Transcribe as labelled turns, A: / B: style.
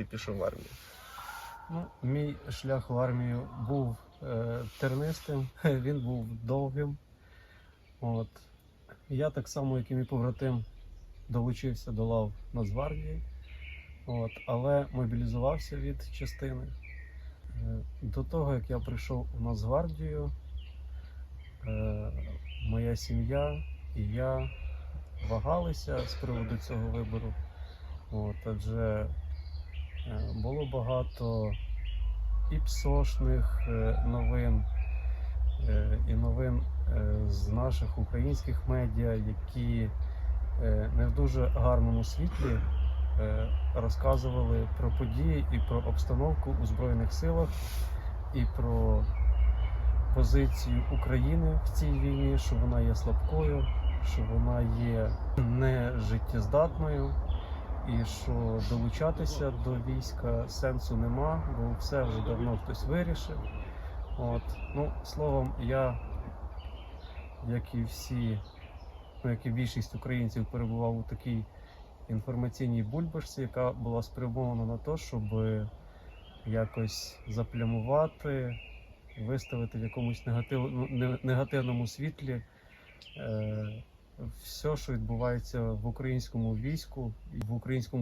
A: і пішов в армію.
B: Ну, мій шлях в армію був е, тернистим, він був довгим. От. Я так само, як і мій побратим, долучився до лав Нацгвардії, от, але мобілізувався від частини. Е, До того, як я прийшов у Нацгвардію, е, моя сім'я і я вагалися з приводу цього вибору. От, адже Було багато і псошних е, новин, е, і новин е, з наших українських медіа, які е, не в дуже гарному світлі е, розказували про події і про обстановку у Збройних силах, і про позицію України в цій війні, що вона є слабкою, що вона є не життєздатною і що долучатися до війська сенсу нема, бо все вже давно хтось вирішив. От. Ну, словом, я, як і всі, ну, як і більшість українців, перебував у такій інформаційній бульбашці, яка була спрямована на те, щоб якось заплямувати, виставити в якомусь ну, негативному світлі. Все, що відбувається в українському війську і в українському